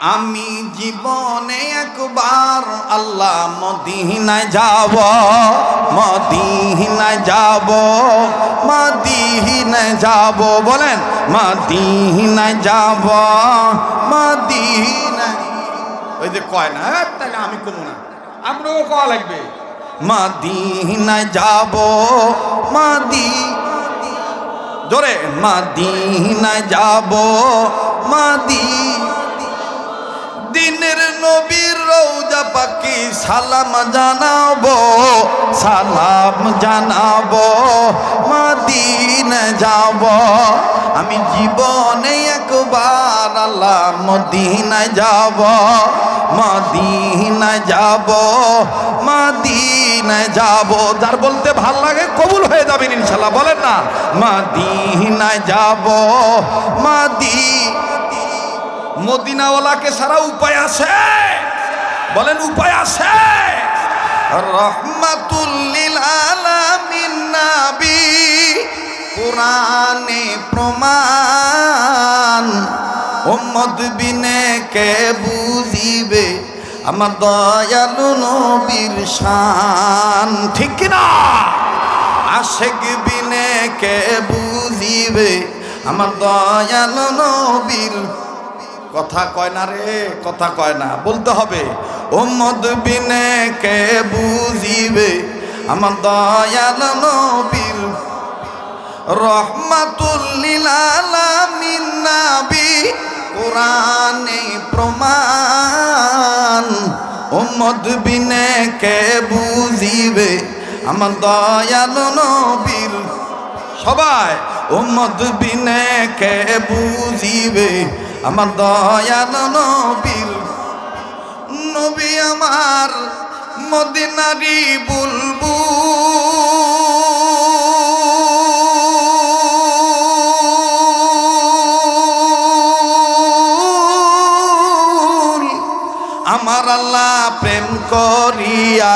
আমি জীবনে একবার আল্লাহ মদিনায় যাব মদিনায় যাব মদিনায় যাব বলেন মদিনায় যাব মদিনায়। ওই যে কয় না "হ্যাঁ, তাহলে আমি কমু না আপনারও কয়া লাগবে। মদিনায় যাব মাদি জোরে মদিনায় যাব মাদি দিনের নবীর রৌজা পাখি সালাম জানাব সালাম জানাব, মদিনা যাব। আমি জীবনে একবার আল্লাহ মদিনা যাব মদিনা যাব মদিনা যাব। যার বলতে ভালো লাগে কবুল হয়ে যাবেন ইনশাল্লাহ, বলেন না, মদিনা যাব, মাদি মদিনাওয়ালাকে সারা উপায় আছে? বলেন, উপায় আছে। রহমাতুল্লিল আলামিন নাবি প্রমাণ। উম্মদ বিনে কে বুঝিবে? আমার দয়ালু নবীর শান। ঠিক না? আশেক বিনে কে বুঝিবে? আমার দয়ালু নবীর কথা কয় না রে, কথা কয় না। বলতে হবে ও মদ বিনে কে বুঝিবে? আমার দয়াল নবীর রহমাতুল্লিল আলামিন নাবি কোরআনে প্রমাণ। উম্মদ বিনে কে বুঝিবে? আমার দয়াল নবীর সবাই উম্মদ বিনে কে বুঝিবে? আমার দয়াল নবীর নবী আমার মদিনারি বুলবু আমার আল্লাহ প্রেম করিয়া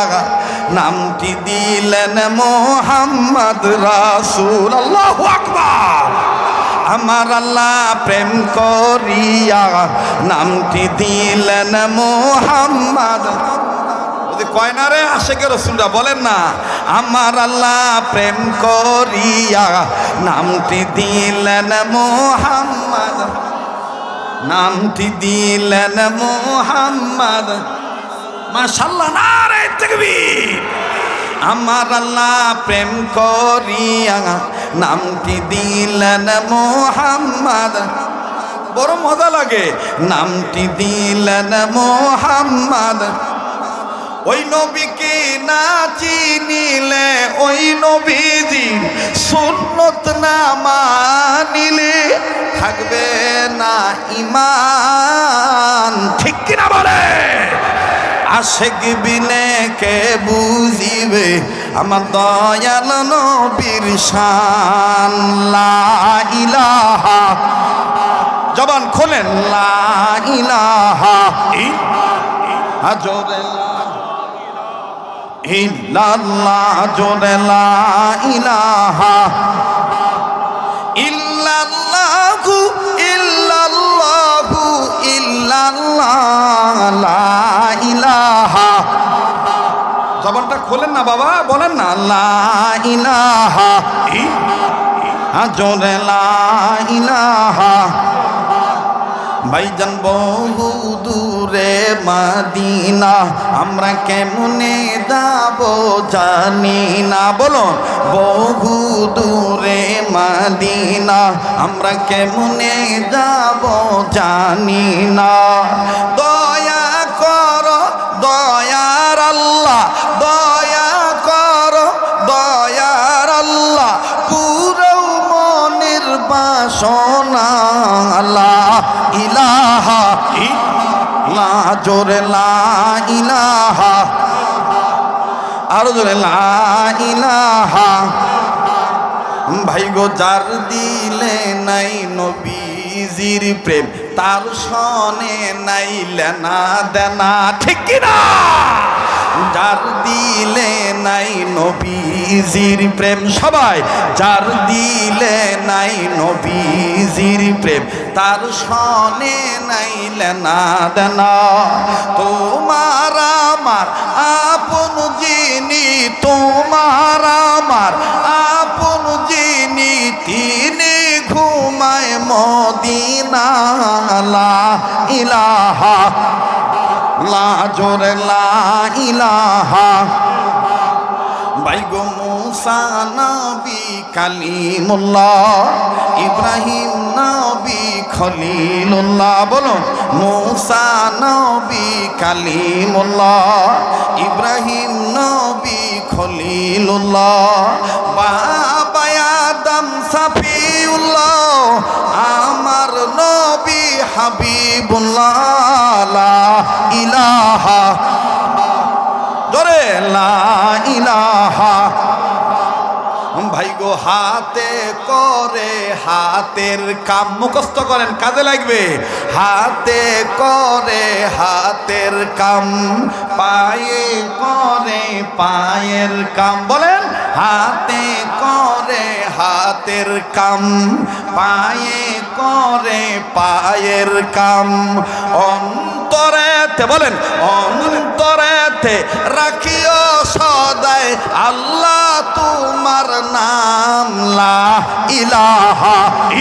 নামটি দিলেন মোহাম্মদ রাসূল আল্লাহু আকবার আমার আল্লাহ প্রেম করিয়া নামটি দিলেন মোহাম্মদ। যদি কয় না রে আশেকের রসুলরা, বলেন না। আমার আল্লাহ প্রেম করিয়া নামটি দিলেন মোহাম্মদ। নামটি দিলেন মোহাম্মদ। মাশাল্লাহ না তকবীর। আমার আল্লাহ প্রেম করিয়া নামটি দিলেন মোহাম্মদ। বড় মজা লাগে। নামটি দিলেন মোহাম্মদ। ওই নবীকে না চিনিলে, ওই নবীজি সুন্নত না মানিলে থাকবে না ইমান। ঠিক কিনা বলে? আশেক বিনে কে বুঝিবে আমার দয়াল নবীর শান? লা ইলাহা। জবান খোলেন, লা ইলাহা জোরে ইল্লাল্লাহ, জোরে লা ইলাহা খোলেন না বাবা, বলেন না ইলাহা জোরে ইলাহা ভাইজান বহু দূরে মাদিনা, আমরা কেমনে যাব জানি না। বলো বহু দূরে মাদিনা, আমরা কেমনে যাব জানি না। জোরে লা ইলাহা। আরও জোরে লা ইলাহা। ভাই গো, যার দিলে নাই নবীজির প্রেম, তার সনে নাই লেনা দেনা। ঠিক কিনা? যার দিলে নাই নবী নবীজির প্রেম। সবাই, যার দিলে নাই নবীজির প্রেম, তার সনে নাই লেনা দেনা। তোমার আমার আপন যিনি, তোমার আমার আপন যিনি, তিনি ঘুমায় মদিনা ইলাহা, লা লা ইলাহা। বাইগো মুসা নবী কালিমুল্লাহ ইব্রাহিম নবী খলিলুল্লাহ বলো মুসা নবী কালিমুল্লাহ ইব্রাহিম নবী খলিলুল্লাহ হাতের কাম মুখস্থ করেন, কাজে লাগবে। হাতে করে, হাতের কাম, পায়ে করে, পায়ের কাম। বলেন, হাতে করে, হাতের কাম, পায়ে করে, পায়ের কাম। অন্তরেতে, বলেন, অন্তরেতে রাখিও সদায় আল্লাহ তোমার নাম লা ইলাহা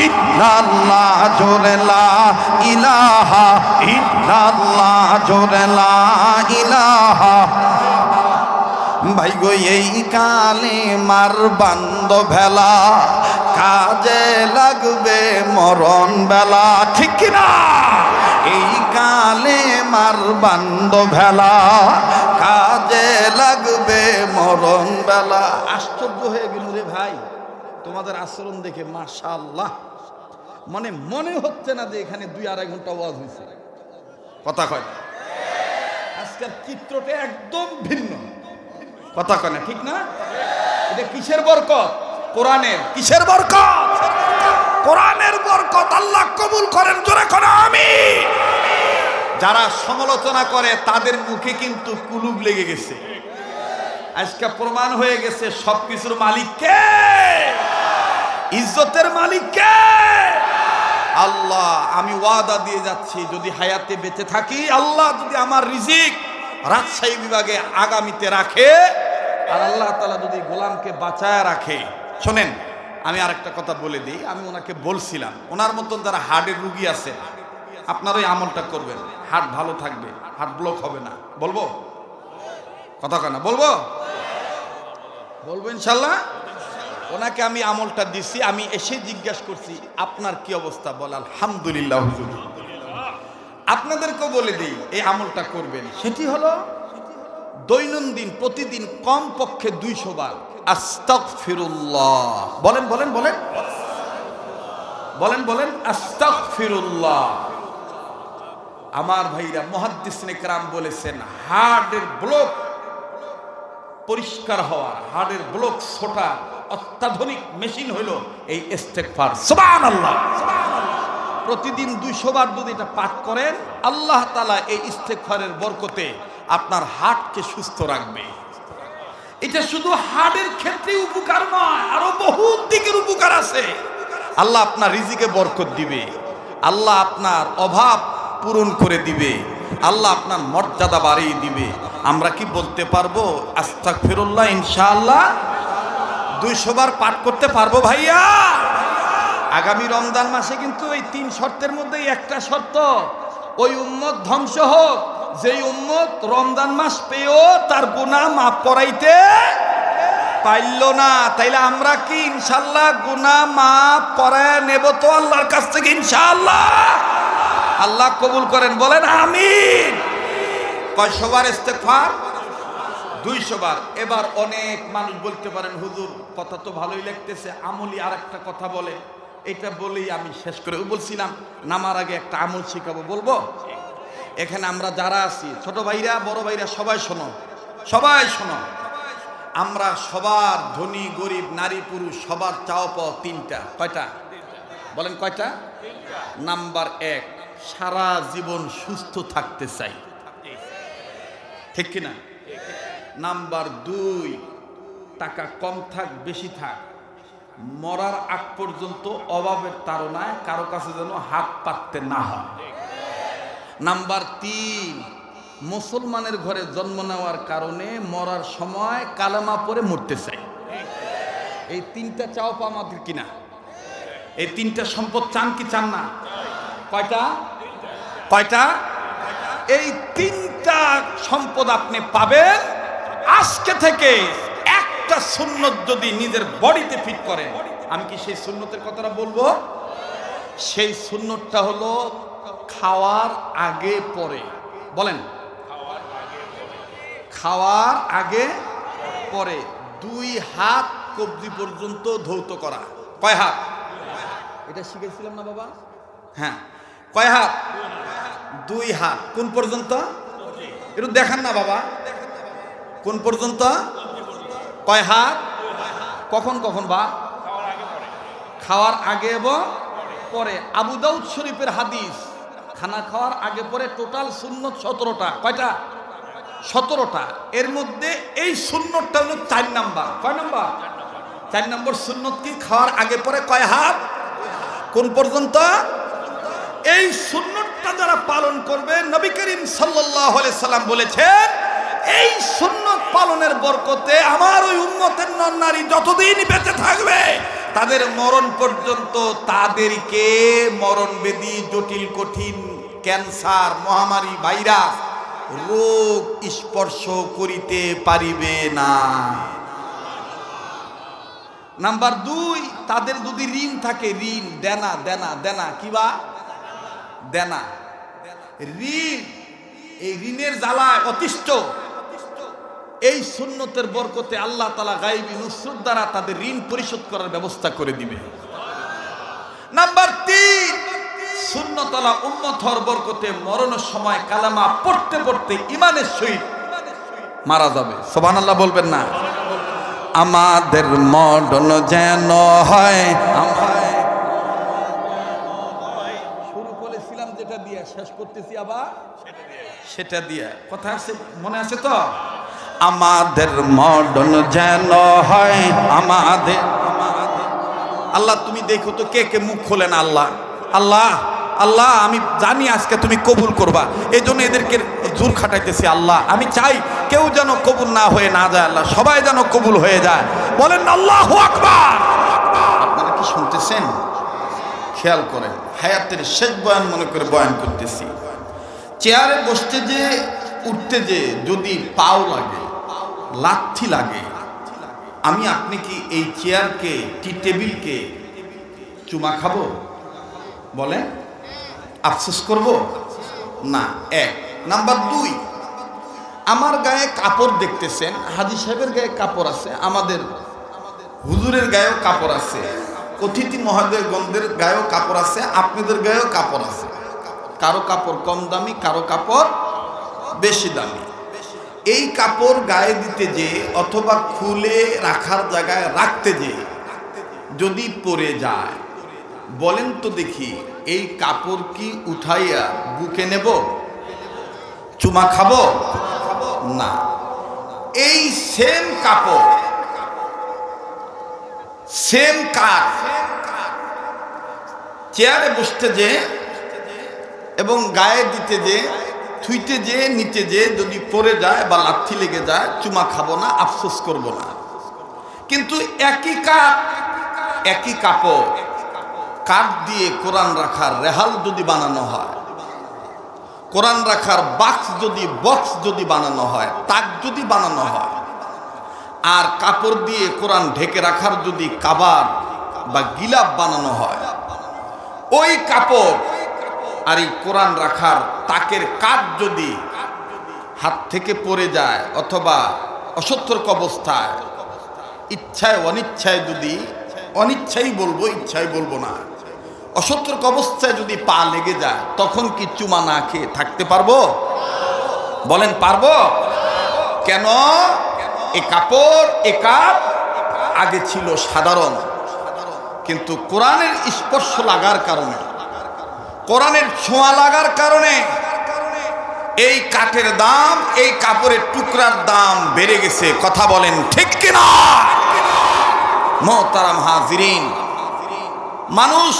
ইল্লাল্লাহ, জোরে লা ইলাহা ইল্লাল্লাহ, জোরে লা ইলাহা। ভাই গো এই কালে মার বান্দ ভেলা, কাজে লাগবে মরণ বেলা, ঠিক কিনা? এই কালে মার বান্দ ভেলা, কাজে লাগবে মরণ বেলা। আশ্চর্য হয়ে গেল রে ভাই তোমাদের আচরণ দেখে মাশাল্লাহ মানে মনে হচ্ছে না যে এখানে দুই আড়াই ঘণ্টা ওয়াজ হয়েছে। কথা কয়। আজকের চিত্রটা একদম ভিন্ন। কথা কয় না। ঠিক না? এটা কিসের বরকত? কোরআনের। কিসের বরকত? কোরআনের বরকত আল্লাহ কবুল করেন জোরে করে আমি যারা সমালোচনা করে তাদের মুখে কিন্তু কুলুব লেগে গেছে। আজকে প্রমাণ হয়ে গেছে সবকিছুর মালিক কে? ইজ্জতের মালিক কে? আল্লাহ, আমি ওয়াদা দিয়ে যাচ্ছি, যদি হায়াতে বেঁচে থাকি, আল্লাহ যদি আমার রিজিক রাজশাহী বিভাগে আগামীতে রাখে, আর আল্লাহ তালা যদি গোলামকে বাঁচায় রাখে। শোনেন, আমি আরেকটা কথা বলে দিই, আমি ওনাকে বলছিলাম, ওনার মতন যারা হার্টের রুগী আছে আপনার ওই আমলটা করবেন। হার্ট ভালো থাকবে, হার্ট ব্লক হবে না। বলব? কথা কেনা বলব? বলব ইনশাল্লাহ? ওনাকে আমি আমলটা দিছি, আমি এসে জিজ্ঞাসা করছি, আপনার কি অবস্থা? বল, আলহামদুলিল্লাহ আপনাদেরকেও বলে দিই, এই আমলটা করবেন। সেটি হলো দৈনন্দিন, প্রতিদিন কম পক্ষে দুইশো বার আস্তাক ফিরুল্লাহ বলেন বলেন বলেন। বলেন বলেন আস্তাক ফিরুল্লাহ আমার ভাইরা, মহাদ্দিসনে কারাম বলেছেন, হার্টের ব্লক পরিষ্কার হওয়া হার্টের ব্লক ছোটা, অত্যাধুনিক মেশিন হলো এই ইস্তেকফার সুবহানাল্লাহ। প্রতিদিন দুইশো বার যদি এটা পাঠ করেন, আল্লাহ তালা এই ইস্তেকফারের বরকতে আপনার হাটকে সুস্থ রাখবে। এটা শুধু হার্টের ক্ষেত্রে উপকার নয়, আরও বহু দিকের উপকার আছে। আল্লাহ আপনার রিজিকে বরকত দিবে। আল্লাহ আপনার অভাব পূরণ করে দিবে। আল্লাহ আপনার মর্যাদা বাড়িয়ে দিবে। আমরা কি বলতে পারব? আস্তাক ফিরুল্লাহ ইনশাআল্লাহ। দুইশো বার পাঠ করতে পারব ভাইয়া। আগামী রমজান মাসে কিন্তু এই তিন শর্তের মধ্যে একটা শর্ত। ওই উম্মত ধ্বংস হোক, যেই উম্মত রমজান মাস পেয়েও তার গুণা মাফ করাইতে পাইল না। তাইলে আমরা কি ইনশাল্লাহ গুণা মাফ করায় নেব তো আল্লাহর কাছ থেকে ইনশাআল্লাহ? আল্লাহ কবুল করেন, বলেন আমিন। কয়শো বার ইস্তেগফার? দুইশো বার। এবার অনেক মানুষ বলতে পারেন, হুজুর, কথা তো ভালোই লাগতেছে। আমলি আর একটা কথা বলে এটা বলেই আমি শেষ করে বলছিলাম, নামার আগে একটা আমল শিখাবো, বলব? এখানে আমরা যারা আছি, ছোট ভাইরা, বড় ভাইরা, সবাই শোনো সবাই শোনো। আমরা সবার ধনী, গরিব, নারী, পুরুষ, সবার চাও পাওয়া তিনটা। কয়টা? বলেন কয়টা? নাম্বার এক, সারা জীবন সুস্থ থাকতে চাই। ঠিক কিনা? নাম্বার দুই, টাকা কম থাক, বেশি থাক। মরার আগ পর্যন্ত অভাবের তাড়নায় কারও কাছে যেন হাত পাততে না হয়। নাম্বার তিন, মুসলমানের ঘরে জন্ম নেওয়ার কারণে মরার সময় কালামা পরে মরতে চাই। এই তিনটা চাও পা আমাদের কিনা? এই তিনটা সম্পদ চান কি চান না? কয়টা? কয়টা? এই তিনটা সম্পদ আপনি পাবেন। আজকে থেকে একটা সুন্নত যদি নিজের বডিতে ফিট করেন আমি কি সেই সুন্নতের কথাটা বলব? সেই সুন্নতটা হলো খাওয়ার আগে পরে। বলেন। খাওয়ার আগে পরে। দুই হাত কবজি পর্যন্ত ধৌত করা। কয় হাত? এটা শিখেছিলাম না বাবা? হ্যাঁ। কয় হাত? দুই হাত। কোন পর্যন্ত? একটু দেখান না বাবা। কোন পর্যন্ত? কয় হাত? কখন কখন বা? খাওয়ার আগে এবং পরে। আবু দাউদ শরীফের হাদিস, খানা খাওয়ার আগে পরে টোটাল শূন্য সতেরোটা। কয়টা? সতেরোটা। এর মধ্যে এই শূন্যটা হলো চার নাম্বার। কয় নাম্বার? চার নম্বর সুন্নত কি? খাওয়ার আগে পরে কয় হাত? কোন পর্যন্ত? এই সুন্নতটা যারা পালন করবে, নবী করিম সাল্লাম বলেছেন, এই সুন্নত পালনের বরকতে আমার ওই উম্মতের নর নারী যতদিন বেঁচে থাকবে, তাদের মরণ পর্যন্ত তাদেরকে মরণ বেদি জটিল, কঠিন, ক্যান্সার, মহামারী, ভাইরাস, রোগ স্পর্শ করিতে পারিবে না। নাম্বার দুই, তাদের যদি ঋণ থাকে, ঋণ, দেনা দেনা দেনা কিবা দেনা। ঋণ, এই ঋণের জ্বালায় অতিষ্ঠ। এই সুন্নতের বরকতে আল্লাহ তালা গাইবী নুসরত দ্বারা তাদের ঋণ পরিশোধ করার ব্যবস্থা করে দিবে। নাম্বার তিন শূন্যতলা উন্মত হওয়ার বরকতে মরণের সময় কালামা পড়তে পড়তে ইমানের সহিত মারা যাবে। সোবান আল্লাহ বলবেন না। আমাদের মডন যেন হয় আমায় করতেছি আবার? সেটা দিয়ে। কথা আছে? মনে আছে তো? আমাদের মডন যেন হয় আমাদের আল্লাহ তুমি দেখো তো কে কে মুখ খোলে না আল্লাহ। আল্লাহ আল্লাহ আমি জানি আজকে তুমি কবুল করবা। এই জন্য এদেরকে জোর খাটাইতেছি আল্লাহ। আমি চাই কেউ যেন কবুল না হয়ে না যায় আল্লাহ। সবাই যেন কবুল হয়ে যায়। বলেন আল্লাহ আকবার। আপনারা কি শুনতেছেন? খেয়াল করেন হায়াতের শেষ বয়ান মনে করে বয়ান করতেছি। চেয়ারে বসতে যে, উঠতে যে যদি পাও লাগে, লাথি লাগে, আমি আপনি কি এই চেয়ারকে টি টেবিলকে চুমা খাব? বলে আফসোস করব? না, এক। নাম্বার দুই, আমার গায়ে কাপড় দেখতেছেন, হাজি সাহেবের গায়ে কাপড় আছে, আমাদের হুজুরের গায়েও কাপড় আছে। অতিথি মহাদয় গন্ধের গায়েও কাপড় আছে, আপনাদের গায়েও কাপড় আছে। কারও কাপড় কম দামি, কারও কাপড় বেশি দামি। এই কাপড় গায়ে দিতে যে অথবা খুলে রাখার জায়গায় রাখতে যে যদি পরে যায়, বলেন তো দেখি, এই কাপড় কি উঠাইয়া বুকে নেব? চুমা খাব? না। এই সেম কাপড় সেম কাঠ চেয়ারে বসতে যে এবং গায়ে দিতে যে, থুইতে যে নিতে যে, যদি পড়ে যায় বা লাথি লেগে যায়, চুমা খাব না, আফসোস করব না। কিন্তু একই কাঠ একই কাপড় কাঠ দিয়ে কোরআন রাখার রেহাল যদি বানানো হয়, কোরআন রাখার বাক্স যদি, বক্স যদি বানানো হয়, তাক যদি বানানো হয় আর কাপড় দিয়ে কোরআন ঢেকে রাখার যদি কাবার বা গিলাপ বানানো হয়, ওই কাপড় আর এই কোরআন রাখার তাকের কাঠ যদি হাত থেকে পড়ে যায় অথবা অসতর্ক অবস্থায়, ইচ্ছায় অনিচ্ছায় যদি, অনিচ্ছাই বলব, ইচ্ছাই বলব না, অসতর্ক অবস্থায় যদি পা লেগে যায়, তখন কি চুমা না খেয়ে থাকতে পারব? বলেন, পারব? কেন? এ কাপড়, এ কাপ আগে ছিল সাধারণ। কিন্তু কোরআনের স্পর্শ লাগার কারণে, কোরআনের ছোঁয়া লাগার কারণে এই কাঠের দাম, এই কাপড়ের টুকরার দাম বেড়ে গেছে। কথা বলেন ঠিক কিনা? মোহতারাম হাজিরিন, মানুষ,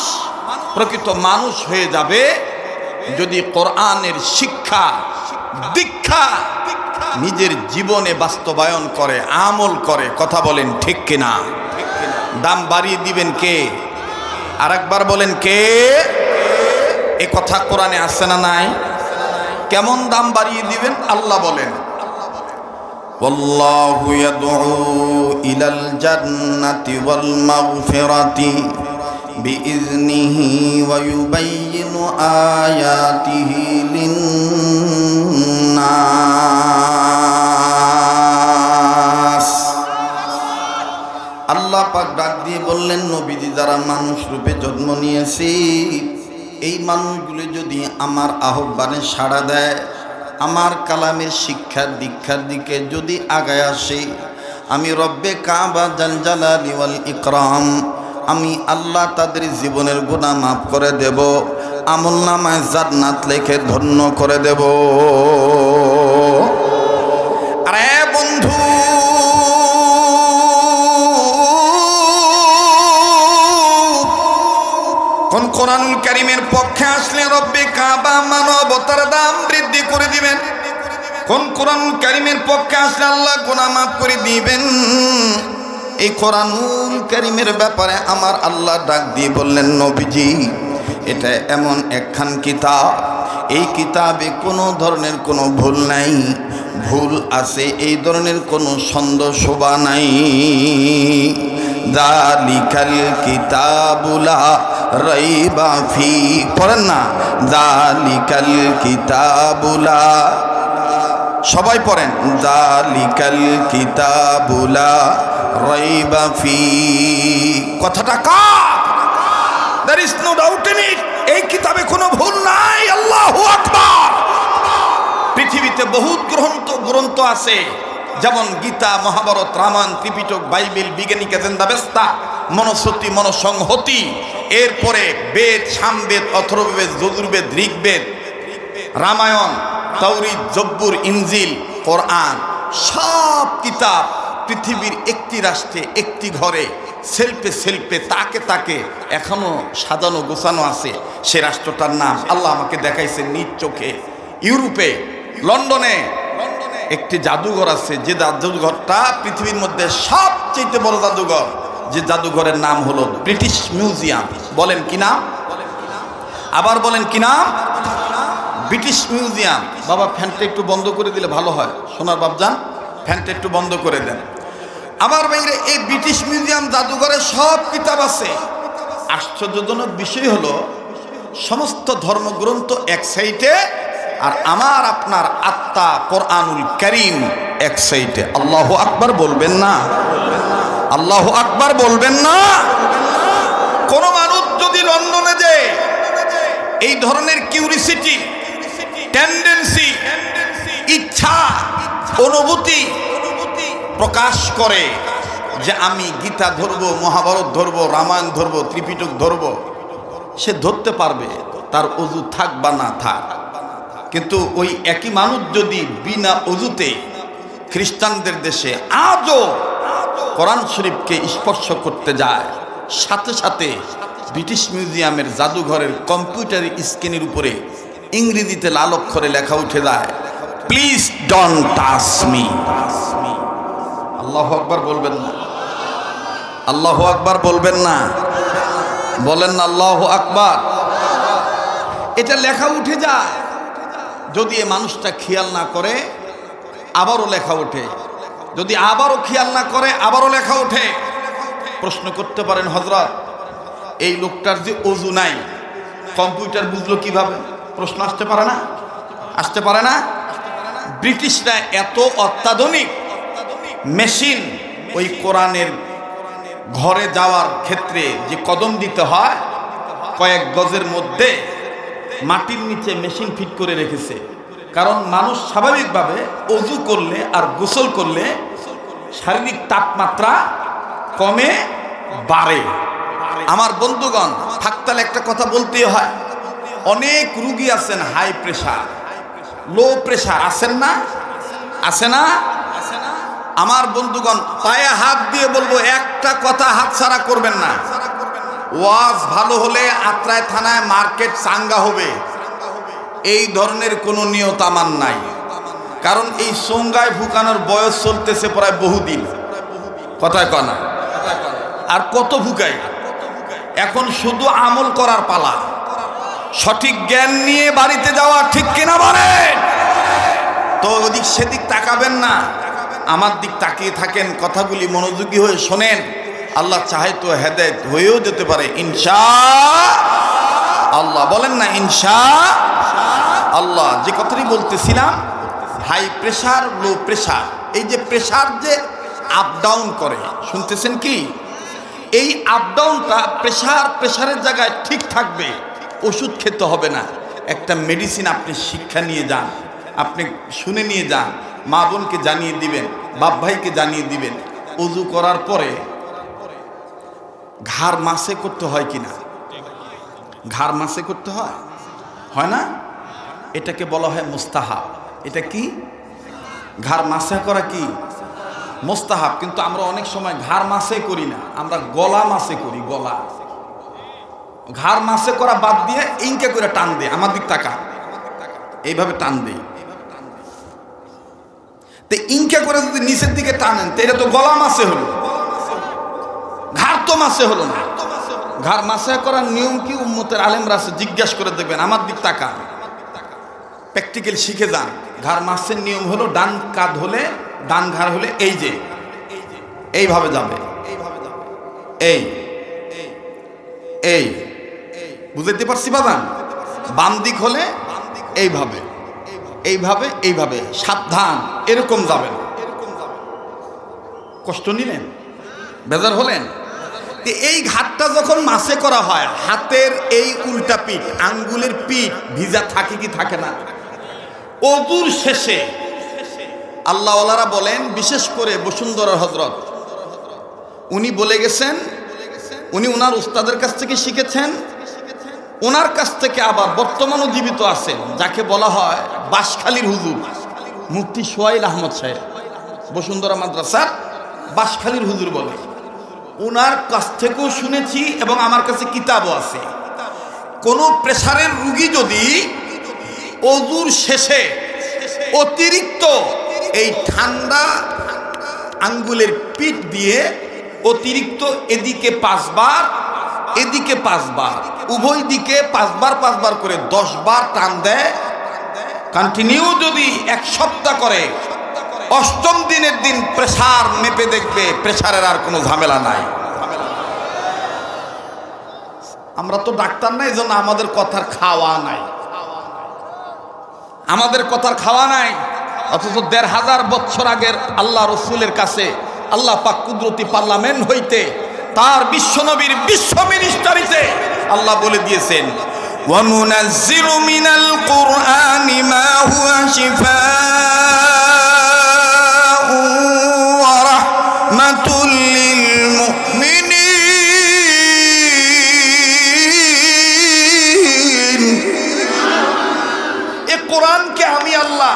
প্রকৃত মানুষ হয়ে যাবে যদি কোরআনের শিক্ষা দীক্ষা নিজের জীবনে বাস্তবায়ন করে আমল করে কথা বলেন ঠিক কিনা দাম বাড়িয়ে দিবেন কে আরেকবার বলেন কে এ কথা কোরআনে আসছে না নাই কেমন দাম বাড়িয়ে দিবেন আল্লাহ বলেন والله يدعو إلى الجنة والمغفرة بإذنه ويبين آياته للناس আল্লাহ পাক ডাক দিয়ে বললেন নবীজি যারা মানুষ রূপে জন্ম নিয়েছি এই মানুষগুলো যদি আমার আহ্বানে সাড়া দেয় আমার কালামের শিক্ষার দীক্ষার দিকে যদি আগায় আসে আমি রব্বে কাবা জালজালালি ওয়াল ইকরাম আমি আল্লাহ তাদের জীবনের গুণা মাফ করে দেব, আমল নামায় জান্নাত লেখে ধন্য করে দেব। আরে বন্ধু, কোন কোরআনুল কারিমের পক্ষে আসলে রব্বে কাবা মানবতার দাম বৃদ্ধি করে দিবেন? কোন কোরআনুল কারিমের পক্ষে আসলে আল্লাহ গুণা মাফ করে দিবেন? এই কোরআনুল কারিমের ব্যাপারে আমার আল্লাহ ডাক দিয়ে বললেন, নবীজি, এটা এমন একখান কিতাব। এই কিতাবে কোনো ধরনের কোনো ভুল নাই। ভুল আছে, এই ধরনের কোনো ছন্দ শোভা নাই। দালিকাল কিতাবুলা রাইবা ফি, পড়েন না? দালিকাল কিতাবুলা সবাই পড়েন। দালিকাল কিতাবুলা ফি। কথাটা ইজ নো ডাউট এই কিতাবে কোনো ভুল নাই পৃথিবীতে বহুত গ্রন্থ গ্রন্থ আছে। যেমন গীতা, মহাভারত, রামায়ণ, ত্রিপিটক, বাইবেল, বিজ্ঞানিক এজেন্দাবেস্তা মনশ্রুতি, মনসংহতি। এরপরে বেদ, সামবেদ, অথর্ববেদ, যজুর্বেদ, ঋগ্বেদ, রামায়ণ তৌরিদ জব্বুর ইঞ্জিল কোরআন, সব কিতাব পৃথিবীর একটি রাষ্ট্রে, একটি ঘরে সেলফে সেলফে, তাকে তাকে এখনও সাজানো, গোছানো আছে। সে রাষ্ট্রটার নাম আল্লাহ আমাকে দেখাইছে নিজ চোখে। ইউরোপে, লন্ডনে একটি জাদুঘর আছে। যে জাদুঘরটা পৃথিবীর মধ্যে সবচেয়ে বড় জাদুঘর, যে জাদুঘরের নাম হলো ব্রিটিশ মিউজিয়াম। বলেন কি নাম? আবার বলেন কি নাম? British Museum. বাবা, ফ্যানটা একটু বন্ধ করে দিলে ভালো হয়। সোনার বাবজান, ফ্যানটা একটু বন্ধ করে দেন। আমার বাইরে এই ব্রিটিশ মিউজিয়াম জাদুঘরে সব কিতাব আছে। আশ্চর্যজনক বিষয় হলো, সমস্ত ধর্মগ্রন্থ এক সাইডে আর আমার আপনার আত্মা কোরআনুল করিম এক সাইডে। আল্লাহ আকবার বলবেন না। আল্লাহ আকবার বলবেন না। কোন মানুষ যদি লন্ডনে যে এই ধরনের কিউরিসিটি, টেন্ডেন্সি, ইচ্ছা, অনুভূতি প্রকাশ করে যে আমি গীতা ধরবো, মহাভারত ধরবো, রামায়ণ ধরবো, ত্রিপিটক ধরবো, সে ধরতে পারবে, তার অজু থাক বা না থাক। কিন্তু ওই একই মানুষ যদি বিনা অজুতে খ্রিস্টানদের দেশে আজও কোরআন শরীফকে স্পর্শ করতে যায়, সাথে সাথে ব্রিটিশ মিউজিয়ামের জাদুঘরের কম্পিউটার স্ক্রিনের উপরে ইংরেজিতে লাল অক্ষরে লেখা উঠে যায়, please don't touch me. Allah আকবার বলবেন না। আল্লাহ আকবার বলবেন না। বলেন না, আল্লাহ আকবার। এটা লেখা উঠে যায়। যদি এ মানুষটা খেয়াল না করে, আবারও লেখা ওঠে। যদি আবারও খেয়াল না করে, আবারও লেখা ওঠে। প্রশ্ন করতে পারেন হজরত এই লোকটার যে অজু নাই, কম্পিউটার বুঝলো কীভাবে? প্রশ্ন আসতে পারে না? আসতে পারে না? ব্রিটিশরা এত অত্যাধুনিক মেশিন ওই কোরআনের ঘরে যাওয়ার ক্ষেত্রে যে কদম দিতে হয়, কয়েক গজের মধ্যে মাটির নিচে মেশিন ফিট করে রেখেছে। কারণ মানুষ স্বাভাবিকভাবে অজু করলে আর গোসল করলে শারীরিক তাপমাত্রা কমে, বাড়ে। আমার বন্ধুগণ, থাকতালে একটা কথা বলতেই হয়, অনেক রুগী আছেন হাই প্রেশার লো প্রেশার আছেন না? আছে না? আমার বন্ধুগণ, পায়ে হাত দিয়ে বলব, একটা কথা হাতছাড়া করবেন না। ওয়াজ ভালো হলে আত্রায় থানায় মার্কেট চাঙ্গা হবে। এই ধরনের কোনো নিয়ত আমার নাই। কারণ এই সঙ্গায় ভুকানোর বয়স চলতেছে প্রায় বহুদিন। কথায় কনা আর কত ভুকাই এখন শুধু আমল করার পালা। সঠিক জ্ঞান নিয়ে বাড়িতে যাওয়া ঠিক কিনা বলেন? তো ওদিক সেদিক তাকাবেন না। আমার দিক তাকিয়ে থাকেন, কথাগুলি মনোযোগী হয়ে শোনেন। আল্লাহ চাহে তো হেদায়ত হয়েও যেতে পারে। ইনশা আল্লাহ, বলেন না ইনশা আল্লাহ, যে কথাটি বলতেছিলাম, হাই প্রেশার লো প্রেশার এই যে প্রেশার যে আপ ডাউন করে, শুনতেছেন কি? এই আপ ডাউনটা প্রেশার প্রেশারের জায়গায় ঠিক থাকবে, ওষুধ খেতে হবে না। একটা মেডিসিন আপনি শিক্ষা নিয়ে যান, আপনি শুনে নিয়ে যান মা বোনকে জানিয়ে দিবেন, বাপ ভাইকে জানিয়ে দিবেন অজু করার পরে ঘাড় মাসে করতে হয় কি না ঘাড় মাসে করতে হয়? হয় না? এটাকে বলা হয় মুস্তাহাব। এটা কি? ঘাড় মাসে করা কি? মোস্তাহাব। কিন্তু আমরা অনেক সময় ঘাড় মাসে করি না, আমরা গলা মাসে করি, গলা। ঘাড় মাসে করা বাদ দিয়ে ইনকে করে টান দেয়, আমার দিক তাকা এইভাবে টান দে তো ইনকে করে যদি নিচের দিকে টানেন, তো এটা তো গলা মাসে হলো। ঘাড় তো মাসে হলো না। ঘাড় মাসে করার নিয়ম কি? উম্মতের আলেমরা আছে, জিজ্ঞাসা করে দেখবেন, আমার দিক তাকা প্র্যাকটিক্যাল শিখে যান। ঘাড় মাসের নিয়ম হলো, ডান কাঁধ হলে, ডান ঘাড় হলে এই যে, এইভাবে যাবে। এই এই বুঝতে পারছি বাদান? বাম দিক হলে, এইভাবে। এইভাবে এইভাবে, সাবধান, এরকম যাবে না কষ্ট নিলেন? বেজার হলেন? এই ঘাটটা যখন মাসে করা হয়, হাতের এই উল্টা পিঠ, আঙ্গুলের পিঠ ভিজা থাকে কি থাকে না? অদূর শেষে আল্লাহওয়ালারা বলেন, বিশেষ করে বসুন্ধরা হজরত, উনি বলে গেছেন, উনি ওনার উস্তাদের কাছ থেকে শিখেছেন ওনার কাছ থেকে আবার বর্তমানও জীবিত আছেন, যাকে বলা হয় বাঁশখালীর হুজুর, মুফতি সোয়াইল আহমদ সাহেব, বসুন্ধরা মাদ্রাসার বাঁশখালীর হুজুর বলে। ওনার কাছ থেকেও শুনেছি এবং আমার কাছে কিতাবও আছে। কোনো প্রেসারের রুগী যদি অজুর শেষে অতিরিক্ত এই ঠান্ডা আঙ্গুলের পিঠ দিয়ে অতিরিক্ত এদিকে পাঁচবার এদিকে পাঁচবার, উভয় দিকে পাঁচবার পাঁচবার করে দশ বার টান দেয় কন্টিনিউ যদি এক সপ্তাহ করে, অষ্টম দিনের দিন প্রেসার মেপে দেখবে প্রেসারের আর কোনো ঝামেলা নাই। আমরা তো ডাক্তার নাই জন্য আমাদের কথার খাওয়া নাই। আমাদের কথার খাওয়া নাই, অথচ দেড় হাজার বছর আগের আল্লাহ রসুলের কাছে আল্লাহ পাক কুদরতি পার্লামেন্ট হইতে, তার বিশ্বনবীর বিশ্ব মিনিস্টারিতে আল্লাহ বলে দিয়েছেন وننزل من القرآن ما هو شفاء ورحمة للمؤمنين এ কোরআনকে আমি আল্লাহ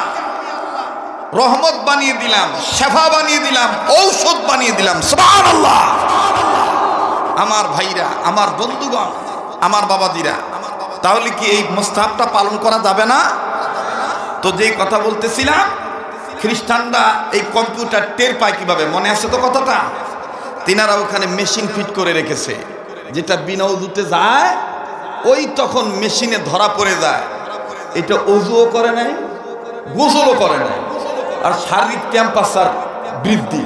রহমত বানিয়ে দিলাম শেফা বানিয়ে দিলাম ঔষধ বানিয়ে দিলাম সুবহানাল্লাহ আমার ভাইরা আমার বন্ধুগণ আমার বাবাদিরা তাহলে কি এই মোস্তাবটা পালন করা যাবে না? তো যেই কথা বলতেছিলাম, খ্রিস্টানরা এই কম্পিউটার টের পায় কীভাবে? মনে আছে তো কথাটা? তিনারা ওখানে মেশিন ফিট করে রেখেছে। যেটা বিনা উজুতে যায়, ওই তখন মেশিনে ধরা পড়ে যায়। এটা অজুও করে নাই, গোসলও করে নাই। আর শারীরিক ক্যাম্পাসার বৃদ্ধি।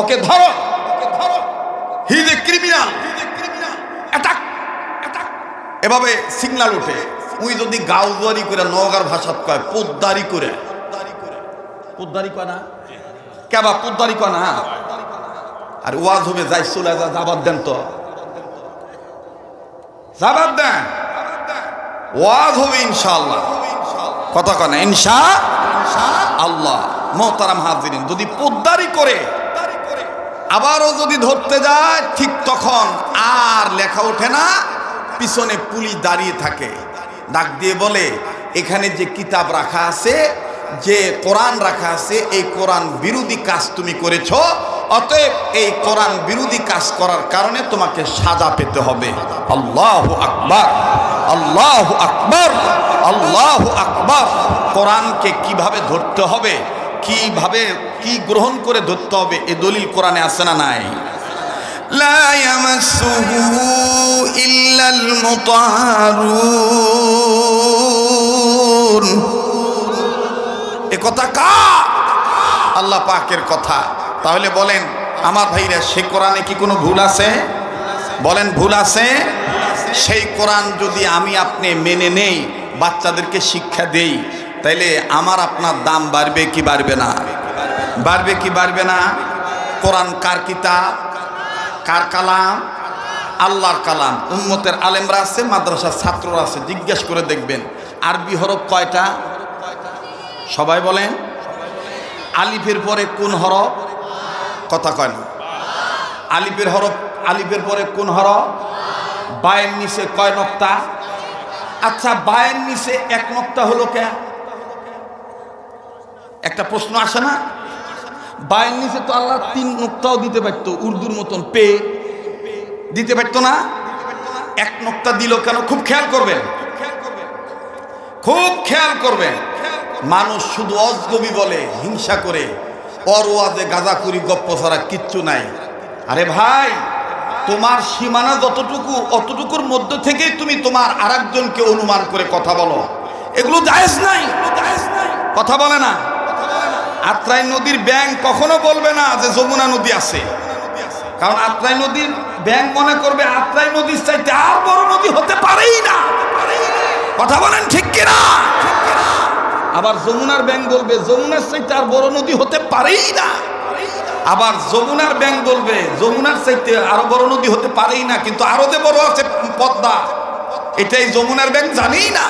ওকে ধরো। হি ইজ এ ক্রিমিনাল এভাবে সিগনাল ওঠে। উই যদি গাউদারি করে নগার ভাষাত কয়, পোদ্দারি করে। পোদ্দারি কয় না? কেবা পোদ্দারি কয় না? আর ওয়াজ হবে, যাই চলে যা জাবাদ দেন তো। জাবাদ দেন। ওয়াজ হবে ইনশাআল্লাহ। কথা কয় না? ইনশা আল্লাহ। মোহতারাম হাজিরিন, যদি পোদ্দারি করে, আবারও যদি ধরতে যায়, ঠিক তখন আর লেখা ওঠে না। পিছনে পুলিশ দাঁড়িয়ে থাকে। ডাক দিয়ে বলে, এখানে যে কিতাব রাখা আছে, যে কোরআন রাখা আছে, এই কোরআন বিরোধী কাজ তুমি করেছ, অতএব এই কোরআন বিরোধী কাজ করার কারণে তোমাকে সাজা পেতে হবে। আল্লাহ আকবার আল্লাহ আকবার আল্লাহ আকবার। কোরআনকে কীভাবে ধরতে হবে, কীভাবে, কি গ্রহণ করে ধরতে হবে, এ দলিল কোরআনে আছে না নাই? لا يمسه إلا المطهرون এ কথা কা আল্লাহ পাকের কথা তাহলে বলেন আমার ভাইরা সে কোরআনে কি কোনো ভুল আছে বলেন ভুল আছে সেই কোরআন যদি আমি আপনি মেনে নেই বাচ্চাদেরকে শিক্ষা দেই তাইলে আমার আপনার দাম বাড়বে কি বাড়বে না বাড়বে কি বাড়বে না কোরআন কার কিতাব কার কালাম? আল্লাহর কালাম। উম্মতের আলেমরা আছে, মাদ্রাসার ছাত্ররা আছে, জিজ্ঞেস করে দেখবেন। আরবি হরফ কয়টা? সবাই বলেন। আলিফের পরে কোন হরফ? কথা কয় না। আলিফের হরফ, আলিফের পরে কোন হরফ? বায়ের নিচে কয় নক্তা? আচ্ছা বায়ের নিচে এক নক্তা হলো কে? একটা প্রশ্ন আসে না? বায়ের নিচে তো আল্লাহ তিন নোক্তাও দিতে পারতো, উর্দুর মতন পে। দিতে পারতো না? এক নোক্তা দিল কেন? খুব খেয়াল করবেন। খুব খেয়াল করবেন। মানুষ শুধু অজগবি বলে, হিংসা করে। অরওয়াজে গাঁজাকুরি গপ্প ছাড়া কিচ্ছু নাই। আরে ভাই, তোমার সীমানা যতটুকু, অতটুকুর মধ্য থেকেই তুমি তোমার আরেকজনকে অনুমান করে কথা বলো। এগুলো জায়েজ নাই। কথা বলে না। আত্রাই নদীর ব্যাংক কখনো বলবে না যে যমুনা নদী আছে। কারণ আত্রাই নদীর ব্যাংক মনে করবে আত্রাই নদীর চাইতে আর বড় নদী হতে পারেই না। কথা বলেন ঠিক কিনা? আবার যমুনার ব্যাংক বলবে, যমুনার চাইতে আর বড় নদী হতে পারেই না। আবার যমুনার ব্যাংক বলবে, যমুনার চাইতে আরও বড় নদী হতে পারেই না, কিন্তু আরও যে বড় আছে পদ্মা, এটাই যমুনার ব্যাংক জানেই না।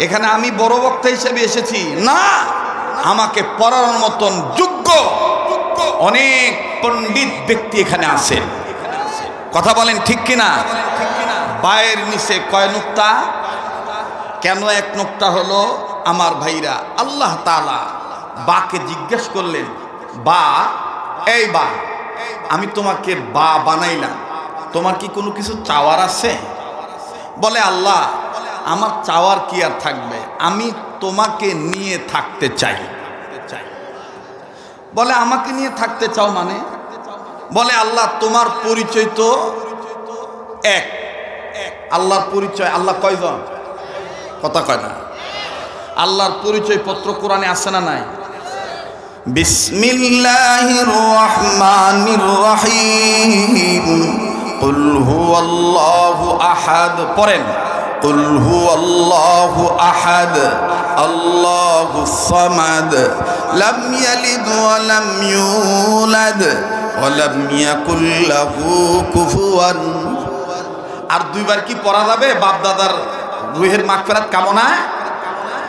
এখানে আমি বড় বক্তা হিসেবে এসেছি। না! আমাকে পড়ানোর মতন যোগ্য অনেক পণ্ডিত ব্যক্তি এখানে আছেন। কথা বলেন ঠিক কিনা? বায়ের নিচে কয় নুক্তা? কেন এক নোকটা হলো? আমার ভাইরা, আল্লাহ তালা বাকে জিজ্ঞেস করলেন, বা, এই বা, আমি তোমাকে বা বানাইলাম। তোমার কি কোনো কিছু চাওয়ার আছে? বলে, আল্লাহ আমার চাওয়ার কি আর থাকবে? আমি তোমাকে নিয়ে থাকতে চাই। বলে, আমাকে নিয়ে থাকতে চাও মানে? বলে, আল্লাহ তোমার পরিচয় তো এক। আল্লাহর পরিচয়, আল্লাহ কয়জন? কথা কয় না। আল্লাহর পরিচয় পত্র কোরআনে আছে না নাই? বিসমিল্লাহির আহাদ। পড়েন। قل هو الله أحد الله الصمد لم يلد ولم يولد ولم يكن له كفوا আর দুইবার কি পড়া যাবে বাপ দাদার রুহের মাগফিরাত কামনা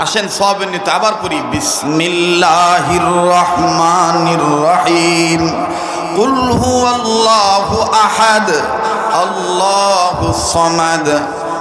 আসেন সব নিতে আবার পড়ি بسم الله الرحمن الرحيم قل هو الله أحد الله الصمد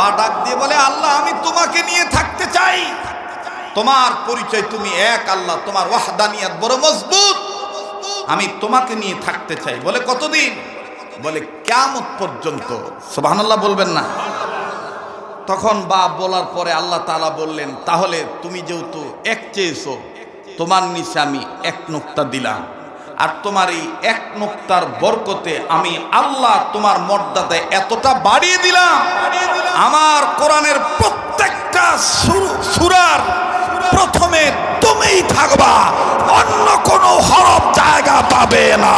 বা ডাক দিয়ে বলে, আল্লাহ, আমি তোমাকে নিয়ে থাকতে চাই। তোমার পরিচয় তুমি এক, আল্লাহ, তোমার ওয়াহদানিয়াত বড় মজবুত। আমি তোমাকে নিয়ে থাকতে চাই। বলে, কতদিন? বলে কেমন পর্যন্ত। সুবহানাল্লাহ বলবেন না। তখন বা বলার পরে আল্লাহ তাআলা বললেন, তাহলে তুমি যেহেতু এক চেয়েছো, তোমার নিচে আমি এক নোক্তা দিলাম। আর তোমার এই এক নোক্তার বরকতে আমি আল্লাহ তোমার মর্যাদায় এতটা বাড়িয়ে দিলাম। আমার কোরআনের প্রত্যেকটা সুরার প্রথমে তুমিই থাকবা, অন্য কোনো হরফ জায়গা পাবে না।